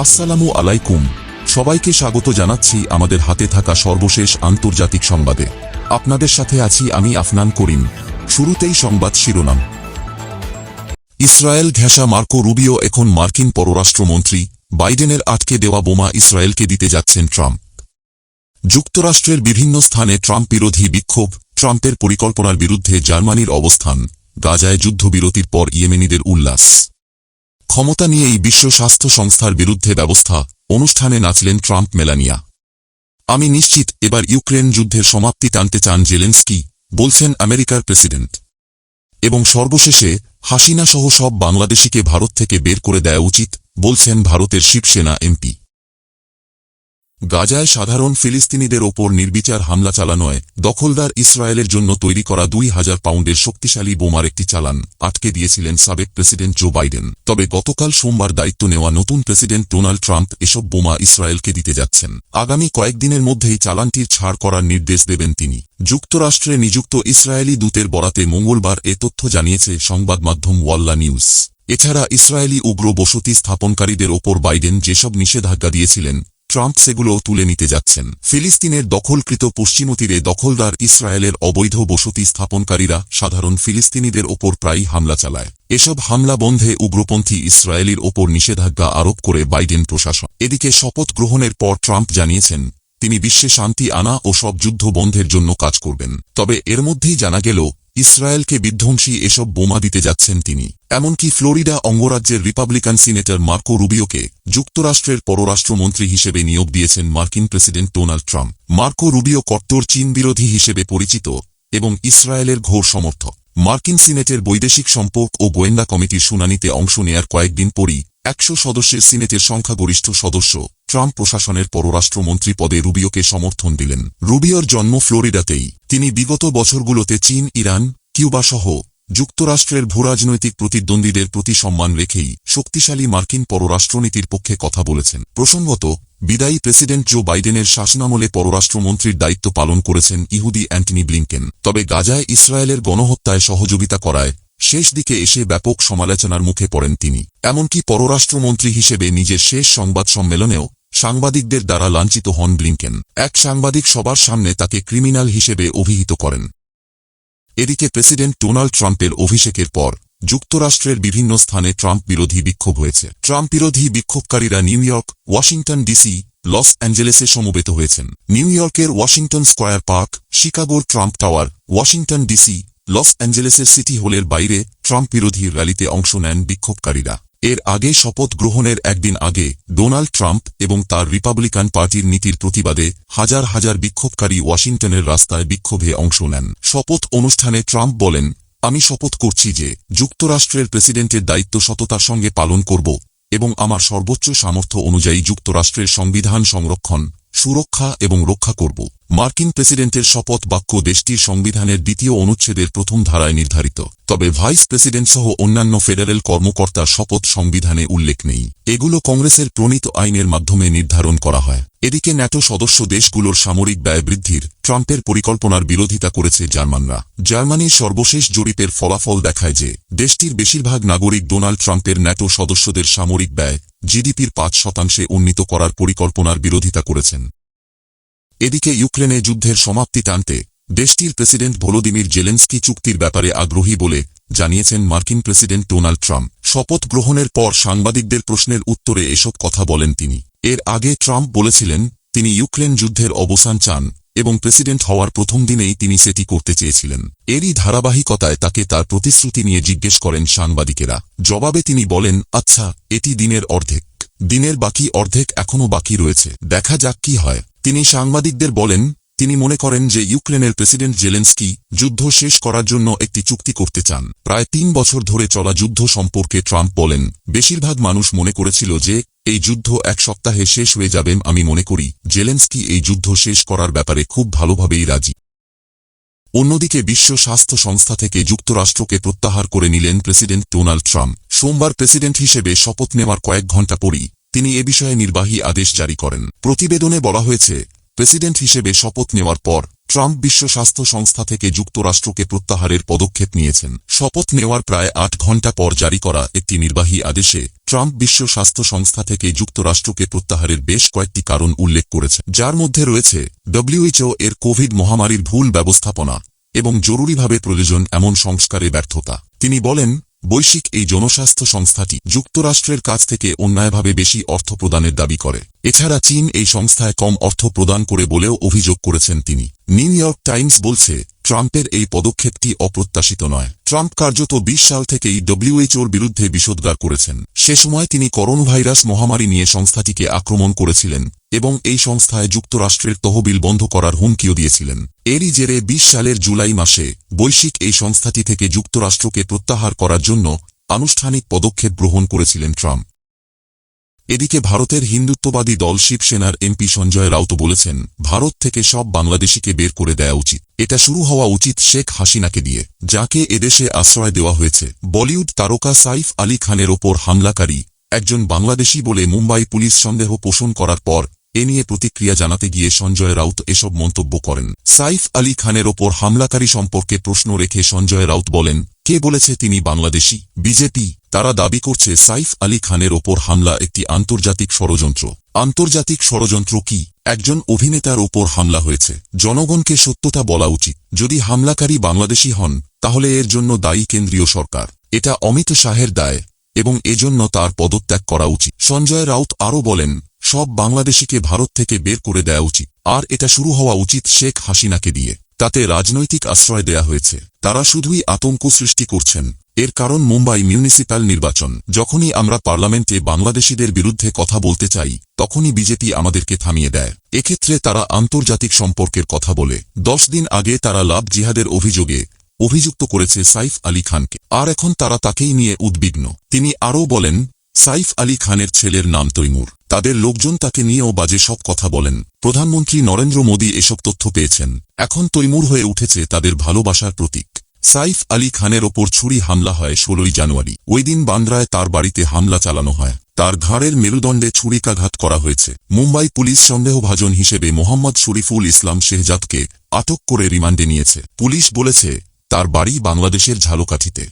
আসসালামু আলাইকুম। সবাইকে স্বাগত জানাচ্ছি আমাদের হাতে থাকা সর্বশেষ আন্তর্জাতিক সংবাদে। আপনাদের সাথে আছি আমি আফনান করিম। শুরুতেই সংবাদ শিরোনাম। ইসরায়েল ঘেঁষা মার্কো রুবিও এখন মার্কিন পররাষ্ট্রমন্ত্রী। বাইডেনের আটকে দেওয়া বোমা ইসরায়েলকে দিতে যাচ্ছেন ট্রাম্প। যুক্তরাষ্ট্রের বিভিন্ন স্থানে ট্রাম্প বিরোধী বিক্ষোভ, ট্রাম্পের পরিকল্পনার বিরুদ্ধে জার্মানির অবস্থান, গাজায় যুদ্ধবিরতির পর ইয়েমেনিদের উল্লাস। ক্ষমতা নিয়ে এই বিশ্ব স্বাস্থ্য সংস্থার বিরুদ্ধে ব্যবস্থা অনুষ্ঠানে নাচলেন ট্রাম্প মেলানিয়া। আমি নিশ্চিত এবার ইউক্রেন যুদ্ধের সমাপ্তি টানতে চান জেলেন্সকি, বলছেন আমেরিকার প্রেসিডেন্ট। এবং সর্বশেষে, হাসিনা সহ সব বাংলাদেশিকে ভারত থেকে বের করে দেয়া উচিত, বলছেন ভারতের শিবসেনা এমপি। গাজায় সাধারণ ফিলিস্তিনিদের ওপর নির্বিচার হামলা চালানোয় দখলদার ইসরায়েলের জন্য তৈরি করা দুই হাজার পাউন্ডের শক্তিশালী বোমার একটি চালান আটকে দিয়েছিলেন সাবেক প্রেসিডেন্ট জো বাইডেন। তবে গতকাল সোমবার দায়িত্ব নেওয়া নতুন প্রেসিডেন্ট ডোনাল্ড ট্রাম্প এসব বোমা ইসরায়েলকে দিতে যাচ্ছেন। আগামী কয়েকদিনের মধ্যেই চালানটির ছাড় করার নির্দেশ দেবেন তিনি। যুক্তরাষ্ট্রে নিযুক্ত ইসরায়েলি দূতের বরাতে মঙ্গলবার এ তথ্য জানিয়েছে সংবাদ মাধ্যম ওয়াল্লা নিউজ। এছাড়া ইসরায়েলি উগ্র বসতি স্থাপনকারীদের ওপর বাইডেন যেসব নিষেধাজ্ঞা দিয়েছিলেন ট্রাম্প সেগুলো তুলে নিতে যাচ্ছেন। ফিলিস্তিনের দখলকৃত পশ্চিম তীরে দখলদার ইসরায়েলের অবৈধ বসতি স্থাপনকারীরা সাধারণ ফিলিস্তিনিদের ওপর প্রায়ই হামলা চালায়। এসব হামলা বন্ধে উগ্রপন্থী ইসরায়েলির ওপর নিষেধাজ্ঞা আরোপ করে বাইডেন প্রশাসন। এদিকে শপথ গ্রহণের পর ট্রাম্প জানিয়েছেন, তিনি বিশ্বে শান্তি আনা ও সব যুদ্ধ বন্ধের জন্য কাজ করবেন। তবে এর মধ্যেই জানা গেল ইসরায়েলকে বিধ্বংসী এসব বোমা দিতে যাচ্ছেন তিনি। এমনকি ফ্লোরিডা অঙ্গরাজ্যের রিপাবলিকান সিনেটর মার্কো রুবিওকে যুক্তরাষ্ট্রের পররাষ্ট্রমন্ত্রী হিসেবে নিয়োগ দিয়েছেন মার্কিন president Donald Trump. Marco Rubio কট্টর চীন বিরোধী হিসেবে পরিচিত এবং ইসরায়েলের ঘোর সমর্থক। মার্কিন সিনেটের বৈদেশিক সম্পর্ক ও গোয়েন্দা কমিটির শুনানিতে অংশ নেয়ার কয়েকদিন পরই একশো সদস্যের সিনেটের সংখ্যাগরিষ্ঠ সদস্য ট্রাম্প প্রশাসনের পররাষ্ট্রমন্ত্রী পদে রুবিওকে সমর্থন দিলেন। রুবিওর জন্ম ফ্লোরিডাতেই। তিনি বিগত বছরগুলোতে চীন, ইরান, কিউবা সহ যুক্তরাষ্ট্রের ভূরাজনৈতিক প্রতিদ্বন্দ্বীদের প্রতি সম্মান রেখেই শক্তিশালী মার্কিন পররাষ্ট্রনীতির পক্ষে কথা বলেছেন। প্রসঙ্গত, বিদায়ী প্রেসিডেন্ট জো বাইডেনের শাসনামলে পররাষ্ট্রমন্ত্রীর দায়িত্ব পালন করেছেন ইহুদি অ্যান্টনি ব্লিংকেন। তবে গাজায় ইসরায়েলের গণহত্যায় সহযোগিতা করায় শেষ দিকে এসে ব্যাপক সমালোচনার মুখে পড়েন তিনি। এমনকি পররাষ্ট্রমন্ত্রী হিসেবে নিজের শেষ সংবাদ সম্মেলনেও সাংবাদিকদের দ্বারা লাঞ্ছিত হন ব্লিংকেন। এক সাংবাদিক সবার সামনে তাকে ক্রিমিনাল হিসেবে অভিহিত করেন। এদিকে প্রেসিডেন্ট ডোনাল্ড ট্রাম্পের অভিষেকের পর যুক্তরাষ্ট্রের বিভিন্ন স্থানে ট্রাম্প বিরোধী বিক্ষোভ হয়েছে। ট্রাম্প বিরোধী বিক্ষোভকারীরা New York, Washington DC, Los অ্যাঞ্জেলেসে সমবেত হয়েছেন। নিউ ইয়র্কের Washington Square Park, শিকাগোর Trump Tower, Washington DC, Los অ্যাঞ্জেলেসের city হলের বাইরে ট্রাম্প বিরোধী র্যালিতে অংশ নেন বিক্ষোভকারীরা। এর আগে শপথ গ্রহণের একদিন আগে, ডোনাল্ড ট্রাম্প এবং তার রিপাবলিকান পার্টির নীতির প্রতিবাদে হাজার হাজার বিক্ষোভকারী ওয়াশিংটনের রাস্তায় বিক্ষোভে অংশ নেন। শপথ অনুষ্ঠানে ট্রাম্প বলেন, আমি শপথ করছি যে যুক্তরাষ্ট্রের প্রেসিডেন্টের দায়িত্ব সততার সঙ্গে পালন করব এবং আমার সর্বোচ্চ সামর্থ্য অনুযায়ী যুক্তরাষ্ট্রের সংবিধান সংরক্ষণ, সুরক্ষা এবং রক্ষা করব। মার্কিন প্রেসিডেন্টের শপথ বাক্য দেশটির সংবিধানের দ্বিতীয় অনুচ্ছেদের প্রথম ধারায় নির্ধারিত। তবে ভাইস প্রেসিডেন্ট সহ অন্যান্য ফেডারেল কর্মকর্তার শপথ সংবিধানে উল্লেখ নেই। এগুলো কংগ্রেসের প্রণীত আইনের মাধ্যমে নির্ধারণ করা হয়। এদিকে ন্যাটো সদস্য দেশগুলোর সামরিক ব্যয় বৃদ্ধির ট্রাম্পের পরিকল্পনার বিরোধিতা করেছে জার্মানরা। জার্মানির সর্বশেষ জরিপের ফলাফল দেখায় যে, দেশটির বেশিরভাগ নাগরিক ডোনাল্ড ট্রাম্পের ন্যাটো সদস্যদের সামরিক ব্যয়, জিডিপির পাঁচ শতাংশে উন্নীত করার পরিকল্পনার বিরোধিতা করেছেন। এদিকে ইউক্রেনে যুদ্ধের সমাপ্তি টানতে দেশটির প্রেসিডেন্ট ভলোদিমির জেলেন্সকি চুক্তির ব্যাপারে আগ্রহী বলে জানিয়েছেন মার্কিন প্রেসিডেন্ট ডোনাল্ড ট্রাম্প। শপথ গ্রহণের পর সাংবাদিকদের প্রশ্নের উত্তরে এসব কথা বলেন তিনি। এর আগে ট্রাম্প বলেছিলেন, তিনি ইউক্রেন যুদ্ধের অবসান চান এবং প্রেসিডেন্ট হওয়ার প্রথম দিনেই তিনি সেটি করতে চেয়েছিলেন। এরই ধারাবাহিকতায় তাকে তার প্রতিশ্রুতি নিয়ে জিজ্ঞেস করেন সাংবাদিকেরা। জবাবে তিনি বলেন আচ্ছা এটি দিনের অর্ধেক। দিনের বাকি অর্ধেক এখনও বাকি রয়েছে। দেখা যাক কি হয়। তিনি সাংবাদিকদের বলেন, তিনি মনে করেন যে ইউক্রেনের প্রেসিডেন্ট জেলেন্সকি যুদ্ধ শেষ করার জন্য একটি চুক্তি করতে চান। প্রায় তিন বছর ধরে চলা যুদ্ধ সম্পর্কে ট্রাম্প বলেন, বেশিরভাগ মানুষ মনে করেছিল যে, এই যুদ্ধ এক সপ্তাহে শেষ হয়ে যাবে আমি মনে করি, জেলেন্সকি এই যুদ্ধ শেষ করার ব্যাপারে খুব ভালোভাবেই রাজি। অন্যদিকে বিশ্ব স্বাস্থ্য সংস্থা থেকে যুক্তরাষ্ট্রকে প্রত্যাহার করে নিলেন প্রেসিডেন্ট ডোনাল্ড ট্রাম্প। সোমবার প্রেসিডেন্ট হিসেবে শপথ নেওয়ার কয়েক ঘণ্টা পরই তিনি এ বিষয়ে নির্বাহী আদেশ জারি করেন। প্রতিবেদনে বলা হয়েছে, প্রেসিডেন্ট হিসেবে শপথ নেওয়ার পর ট্রাম্প বিশ্ব স্বাস্থ্য সংস্থা থেকে যুক্তরাষ্ট্রকে প্রত্যাহারের পদক্ষেপ নিয়েছেন। শপথ নেওয়ার প্রায় আট ঘণ্টা পর জারি করা একটি নির্বাহী আদেশে ট্রাম্প বিশ্ব স্বাস্থ্য সংস্থা থেকে যুক্তরাষ্ট্রকে প্রত্যাহারের বেশ কয়েকটি কারণ উল্লেখ করেছে যার মধ্যে রয়েছে, ডব্লিউএইচও এর কোভিড মহামারীর ভুল ব্যবস্থাপনা এবং জরুরিভাবে প্রয়োজন এমন সংস্কারে ব্যর্থতা। তিনি বলেন বৈশ্বিক এই জনস্বাস্থ্য সংস্থাটি যুক্তরাষ্ট্রের কাছ থেকে অন্যায়ভাবে বেশি অর্থ প্রদানের দাবি করে। এছাড়া চীন এই সংস্থায় কম অর্থ প্রদান করে বলেও অভিযোগ করেছেন তিনি। নিউ ইয়র্ক টাইমস বলছে ট্রাম্পের এই পদক্ষেপটি অপ্রত্যাশিত নয়। ট্রাম্প কার্যত বিশ সাল থেকেই ডব্লিউএইচওর বিরুদ্ধে বিষোদ্গার করেছেন। সে সময় তিনি করোনাভাইরাস মহামারী নিয়ে সংস্থাটিকে আক্রমণ করেছিলেন এবং এই সংস্থায় যুক্তরাষ্ট্রের তহবিল বন্ধ করার হুমকিও দিয়েছিলেন। এরই জেরে বিশ সালের জুলাই মাসে বৈশ্বিক এই সংস্থাটি থেকে যুক্তরাষ্ট্রকে প্রত্যাহার করার জন্য আনুষ্ঠানিক পদক্ষেপ গ্রহণ করেছিলেন ট্রাম্প। এদিকে ভারতের হিন্দুত্ববাদী দল শিবসেনার এমপি সঞ্জয় রাউত বলেছেন, ভারত থেকে সব বাংলাদেশিকে বের করে দেয়া উচিত। এটা শুরু হওয়া উচিত শেখ হাসিনাকে দিয়ে, যাকে এদেশে আশ্রয় দেওয়া হয়েছে। বলিউড তারকা সাইফ আলী খানের ওপর হামলাকারী, একজন বাংলাদেশি বলে মুম্বাই পুলিশ সন্দেহ পোষণ করার পর, এ নিয়ে প্রতিক্রিয়া জানাতে গিয়ে সঞ্জয় রাউত এসব মন্তব্য করেন। সাইফ আলী খানের ওপর হামলাকারী সম্পর্কে প্রশ্ন রেখে সঞ্জয় রাউত বলেন কে বলেছে তিনি বাংলাদেশি? বিজেপি। তারা দাবি করছে সাইফ আলী খানের ওপর হামলা একটি আন্তর্জাতিক ষড়যন্ত্র। আন্তর্জাতিক ষড়যন্ত্র কি? একজন অভিনেতার ওপর হামলা হয়েছে। জনগণকে সত্যতা বলা উচিত। যদি হামলাকারী বাংলাদেশি হন, তাহলে এর জন্য দায়ী কেন্দ্রীয় সরকার। এটা অমিত শাহের দায়, এবং এজন্য তার পদত্যাগ করা উচিত। সঞ্জয় রাউত আরও বলেন, সব বাংলাদেশিকে ভারত থেকে বের করে দেওয়া উচিত। আর এটা শুরু হওয়া উচিত শেখ হাসিনাকে দিয়ে। তাতে রাজনৈতিক আশ্রয় দেয়া হয়েছে। তারা শুধুই আতঙ্ক সৃষ্টি করছেন। এর কারণ মুম্বাই মিউনিসিপ্যাল নির্বাচন। যখনই আমরা পার্লামেন্টে বাংলাদেশিদের বিরুদ্ধে কথা বলতে চাই, তখনই বিজেপি আমাদেরকে থামিয়ে দেয়। এক্ষেত্রে তারা আন্তর্জাতিক সম্পর্কের কথা বলে। দশ দিন আগে তারা লাভ জিহাদের অভিযোগে অভিযুক্ত করেছে সাইফ আলী খানকে। আর এখন তারা তাকেই নিয়ে উদ্বিগ্ন। তিনি আরও বলেন সাইফ আলী খানের ছেলের নাম তৈমুর। তাদের লোকজন তাকে নিয়েও বাজে সব কথা বলেন। প্রধানমন্ত্রী নরেন্দ্র মোদী এসব তথ্য পেয়েছেন। এখন তৈমুর হয়ে উঠেছে তাদের ভালোবাসার প্রতীক। সাইফ আলী খানের ওপর ছুরি হামলা হয় ষোলোই জানুয়ারি। ওই দিন বান্দ্রায় তার বাড়িতে হামলা চালানো হয়। তার ঘাড়ের মেরুদণ্ডে ছুরিকাঘাত করা হয়েছে। মুম্বাই পুলিশ সন্দেহভাজন হিসেবে মোহাম্মদ শরীফুল ইসলাম শেহজাদকে আটক করে রিমান্ডে নিয়েছে। পুলিশ বলেছে, তার বাড়ি বাংলাদেশের ঝালকাঠিতে।